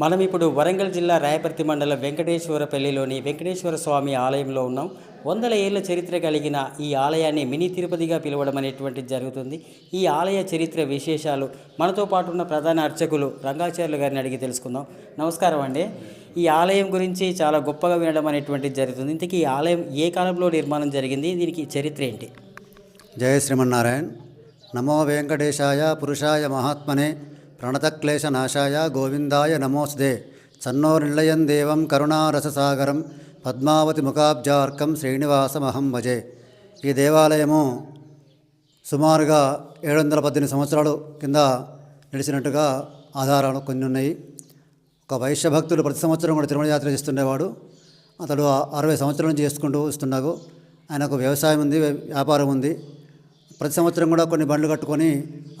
మనం ఇప్పుడు వరంగల్ జిల్లా రాయపర్తి మండలం వెంకటేశ్వరపల్లిలోని వెంకటేశ్వర స్వామి ఆలయంలో ఉన్నాం. వందల ఏళ్ళ చరిత్ర కలిగిన ఈ ఆలయాన్ని మినీ తిరుపతిగా పిలవడం అనేటువంటిది జరుగుతుంది. ఈ ఆలయ చరిత్ర విశేషాలు మనతో పాటు ఉన్న ప్రధాన అర్చకులు రంగాచార్యులు గారిని అడిగి తెలుసుకుందాం. నమస్కారం అండి. ఈ ఆలయం గురించి చాలా గొప్పగా వినడం అనేటువంటిది జరుగుతుంది. ఇంతకీ ఈ ఆలయం ఏ కాలంలో నిర్మాణం జరిగింది? దీనికి చరిత్ర ఏంటి? జయ శ్రీమన్నారాయణ. నమో వెంకటేశాయ పురుషాయ మహాత్మనే ప్రణతక్లేశనాశాయ గోవిందాయ నమోస్దే సన్నో నిలయం దేవం కరుణారససాగరం పద్మావతి ముఖాబ్జార్కం శ్రీనివాసమహం భజే ఈ దేవాలయము సుమారుగా ఏడు వందల పద్దెనిమిది సంవత్సరాలు కింద నిలిచినట్టుగా ఆధారాలు కొన్ని ఉన్నాయి. ఒక వైశ్య భక్తుడు ప్రతి సంవత్సరం కూడా తిరుమల యాత్ర చేస్తుండేవాడు. అతడు అరవై సంవత్సరాల నుంచి చేసుకుంటూ వస్తున్నాడు. ఆయనకు వ్యవసాయం ఉంది వ్యాపారం ఉంది. ప్రతి సంవత్సరం కూడా కొన్ని బండ్లు కట్టుకొని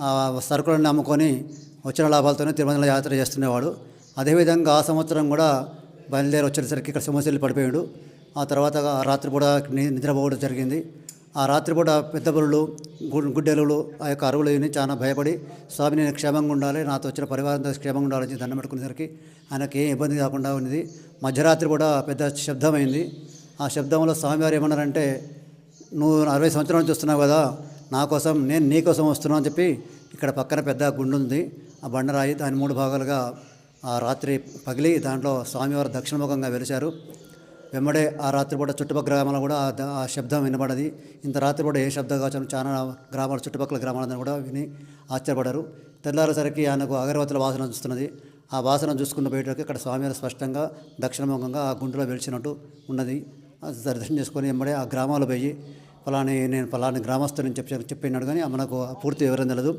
ఆ సరుకులను అమ్ముకొని వచ్చిన లాభాలతోనే తిరుమల యాత్ర చేస్తునేవాడు అదేవిధంగా ఆ సంవత్సరం కూడా బయలుదేరి వచ్చేసరికి ఇక్కడ సమస్యలు పడిపోయాడు. ఆ తర్వాత రాత్రిపూట నిద్రపోవడం జరిగింది. ఆ రాత్రిపూట పెద్ద బరులు గుడ్డెలు ఆ యొక్క అరువులు విని చాలా భయపడి స్వామి నేను క్షేమంగా ఉండాలి. నాతో వచ్చిన పరివారంతో క్షేమంగా ఉండాలని దండం పెట్టుకునేసరికి ఆయనకి ఏం ఇబ్బంది కాకుండా ఉన్నది. మధ్యరాత్రి కూడా పెద్ద శబ్దమైంది ఆ శబ్దంలో స్వామివారు ఏమన్నారంటే నువ్వు అరవై సంవత్సరాలు నుంచి వస్తున్నావు కదా నా కోసం నేను నీ కోసం వస్తున్నాను అని చెప్పి ఇక్కడ పక్కన పెద్ద గుండు ఉంది. ఆ బండరాయి దాని మూడు భాగాలుగా ఆ రాత్రి పగిలి దాంట్లో స్వామివారు దక్షిణముఖంగా వెలిశారు. వెంబడే ఆ రాత్రిపూట చుట్టుపక్కల గ్రామాలు కూడా ఆ శబ్దం వినబడది. ఇంత రాత్రిపూట ఏ శబ్దం కావచ్చు చాలా గ్రామాల చుట్టుపక్కల గ్రామాలందరూ కూడా విని ఆశ్చర్యపడారు. తెల్లారేసరికి ఆయనకు అగరవతుల వాసన చూస్తున్నది ఆ వాసన చూసుకున్న బయటకి ఇక్కడ స్వామివారు స్పష్టంగా దక్షిణముఖంగా ఆ గుండెలో వెలిచినట్టు ఉన్నది. దర్శనం చేసుకొని వెంబడే ఆ గ్రామాలు పోయి ఫలాని నేను ఫలాని గ్రామస్తుని చెప్పి చెప్పినాడు కానీ మనకు పూర్తి వివరం తెలియదు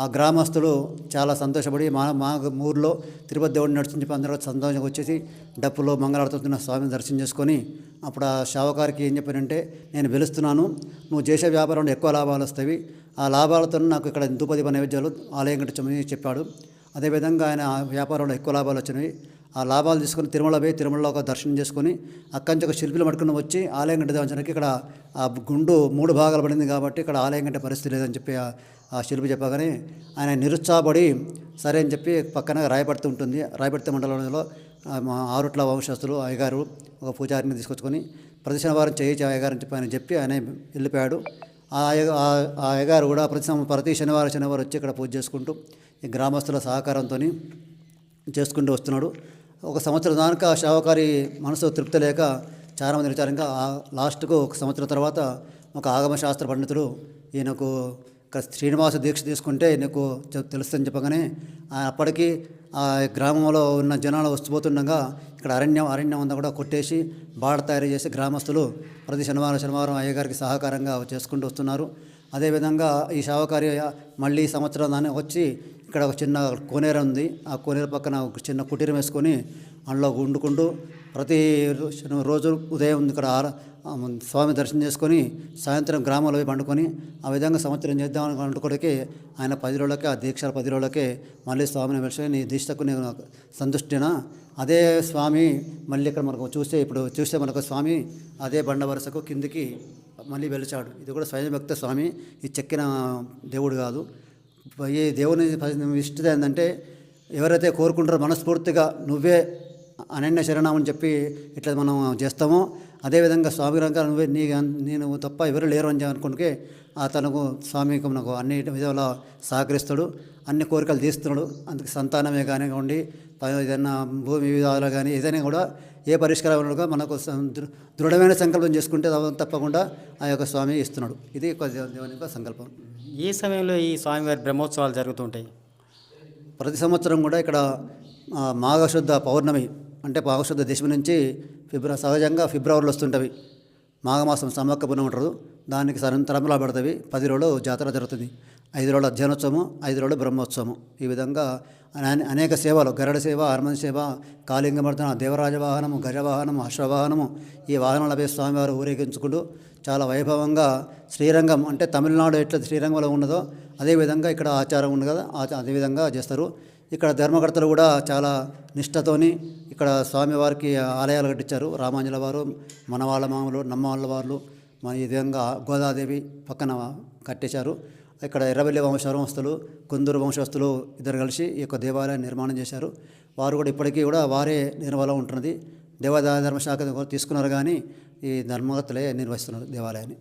ఆ గ్రామస్తులు చాలా సంతోషపడి మా మా ఊర్లో తిరుపతి దేవుడిని నడుచుని చెప్పి అందరూ సంతోషంగా వచ్చేసి డప్పులో మంగళాడుతున్న స్వామిని దర్శనం చేసుకొని అప్పుడు ఆ షావకారికి ఏం చెప్పానంటే నేను వెలుస్తున్నాను నువ్వు చేసే వ్యాపారంలో ఎక్కువ లాభాలు వస్తాయి. ఆ లాభాలతో నాకు ఇక్కడ ధూపదీప నైవేద్యాలు ఆలయం కట్టించమని చెప్పాడు. అదేవిధంగా ఆయన ఆ వ్యాపారంలో ఎక్కువ లాభాలు వచ్చినవి. ఆ లాభాలు తీసుకొని తిరుమల పోయి తిరుమలలో ఒక దర్శనం చేసుకొని అక్కడి నుంచి ఒక శిల్పిలు పట్టుకుని వచ్చి ఆలయం గంట దేవంచడానికి ఇక్కడ ఆ గుండు మూడు భాగాలు పడింది కాబట్టి ఇక్కడ ఆలయం గంటే పరిస్థితి లేదని చెప్పి ఆ- శిల్పి చెప్పగానే ఆయన నిరుత్సాహపడి సరే అని చెప్పి పక్కన రాయపడుతూ ఉంటుంది. రాయపడితే మండలంలో ఆరుట్ల వంశస్థులు అయ్యగారు ఒక పూజారిని తీసుకొచ్చుకొని ప్రతి శనివారం చేయించి అయ్యగారు అని చెప్పి ఆయన చెప్పి ఆయన వెళ్ళిపోయాడు. ఆ ఆ- అయ్యగారు కూడా ప్రతి ప్రతి శనివారం శనివారం వచ్చి ఇక్కడ పూజ చేసుకుంటూ ఈ గ్రామస్తుల సహకారంతో చేసుకుంటూ వస్తున్నాడు. ఒక సంవత్సరం దాకా శావకారి మనసు తృప్తి లేక చాలామంది విచారంగా ఆ లాస్ట్కు ఒక సంవత్సరం తర్వాత ఒక ఆగమ శాస్త్ర పండితుడు ఈయనకు శ్రీనివాస దీక్ష తీసుకుంటే నీకు తెలుస్తుందని చెప్పగానే అప్పటికీ ఆ గ్రామంలో ఉన్న జనాలు వస్తుపోతుండగా ఇక్కడ అరణ్యం అరణ్యం అంతా కూడా కొట్టేసి బాడ తయారు చేసి గ్రామస్తులు ప్రతి శనివారం శనివారం అయ్యగారికి సహకారంగా చేసుకుంటూ వస్తున్నారు. అదేవిధంగా ఈ శావకారి మళ్ళీ సంవత్సరం దాన్ని వచ్చి ఇక్కడ ఒక చిన్న కోనేరు ఉంది. ఆ కోనేరు పక్కన ఒక చిన్న కుటీరం వేసుకొని అందులో వండుకుంటూ ప్రతి రోజు ఉదయం ఇక్కడ ఆర స్వామి దర్శనం చేసుకొని సాయంత్రం గ్రామంలో పోయి పండుకొని ఆ విధంగా సంవత్సరం చేద్దామని అనుకోడికి ఆయన పది రోజులకే ఆ దీక్ష పది రోజులకే మళ్ళీ స్వామిని మెలిసి నీ దీక్షకు నేను సంతుష్టినా? అదే స్వామి మళ్ళీ ఇక్కడ మనకు చూస్తే ఇప్పుడు చూస్తే మనకు స్వామి అదే బండ వరుసకు కిందికి మళ్ళీ వెలిచాడు. ఇది కూడా స్వయం వ్యక్త స్వామి. ఇది చెక్కిన దేవుడు కాదు. ఈ దేవుని ఇష్టత ఏంటంటే ఎవరైతే కోరుకుంటారో మనస్ఫూర్తిగా నువ్వే అనన్య శరణం చెప్పి ఇట్లా మనం చేస్తామో. అదేవిధంగా స్వామి రంగా నువ్వే నీ నేను తప్ప ఎవరు లేరు అని అనుకుంటే అతనుకు స్వామికి మనకు అన్ని విధంగా సహకరిస్తాడు. అన్ని కోరికలు తీస్తున్నాడు. అందుకు సంతానమే కానివ్వండి ఏదైనా భూమి విధాలు కానీ ఏదైనా కూడా ఏ పరిష్కారం కూడా మనకు దృఢమైన సంకల్పం చేసుకుంటే తప్ప- తప్పకుండా ఆ యొక్క స్వామి ఇస్తున్నాడు. ఇది ఒక దేవ- దేవుని యొక్క సంకల్పం. ఏ సమయంలో ఈ స్వామివారి బ్రహ్మోత్సవాలు జరుగుతుంటాయి? ప్రతి సంవత్సరం కూడా ఇక్కడ మాఘశుద్ధ పౌర్ణమి అంటే మాఘశుద్ధ దశమి నుంచి ఫిబ్రవరి సహజంగా ఫిబ్రవరిలో వస్తుంటవి మాఘమాసం సమ్మక్క పుణ్యం ఉంటారు దానికి సరం తరంలో పడుతుంది పది రోజులు జాతర జరుగుతుంది. ఐదు రోజులు అధ్యయనోత్సవం ఐదు రోజులు బ్రహ్మోత్సవం ఈ విధంగా అనేక సేవలు గరుడ సేవ హర్మన్ సేవ కాళింగమర్దన దేవరాజ వాహనము గజవాహనము అశ్వవాహనము ఈ వాహనాలపై స్వామివారు ఊరేగించుకుంటూ చాలా వైభవంగా శ్రీరంగం అంటే తమిళనాడు ఎట్లా శ్రీరంగంలో ఉన్నదో అదేవిధంగా ఇక్కడ ఆచారం ఉంది కదా అదేవిధంగా చేస్తారు. ఇక్కడ ధర్మకర్తలు కూడా చాలా నిష్ఠతోని ఇక్కడ స్వామివారికి ఆలయాలు కట్టించారు. రామాంజల వారు మనవాళ్ళ మామూలు నమ్మవాళ్ళ వాళ్ళు మన ఈ విధంగా గోదాదేవి పక్కన కట్టేశారు. ఇక్కడ ఎర్రబెల్లి వంశవస్తులు కుందూరు వంశస్థులు ఇద్దరు కలిసి ఈ యొక్క దేవాలయాన్ని నిర్మాణం చేశారు. వారు కూడా ఇప్పటికీ కూడా వారే నిర్వహణ ఉంటున్నది. దేవాదాయ ధర్మశాఖ తీసుకున్నారు కానీ ఈ ధర్మగతులే నిర్వహిస్తున్నారు దేవాలయాన్ని.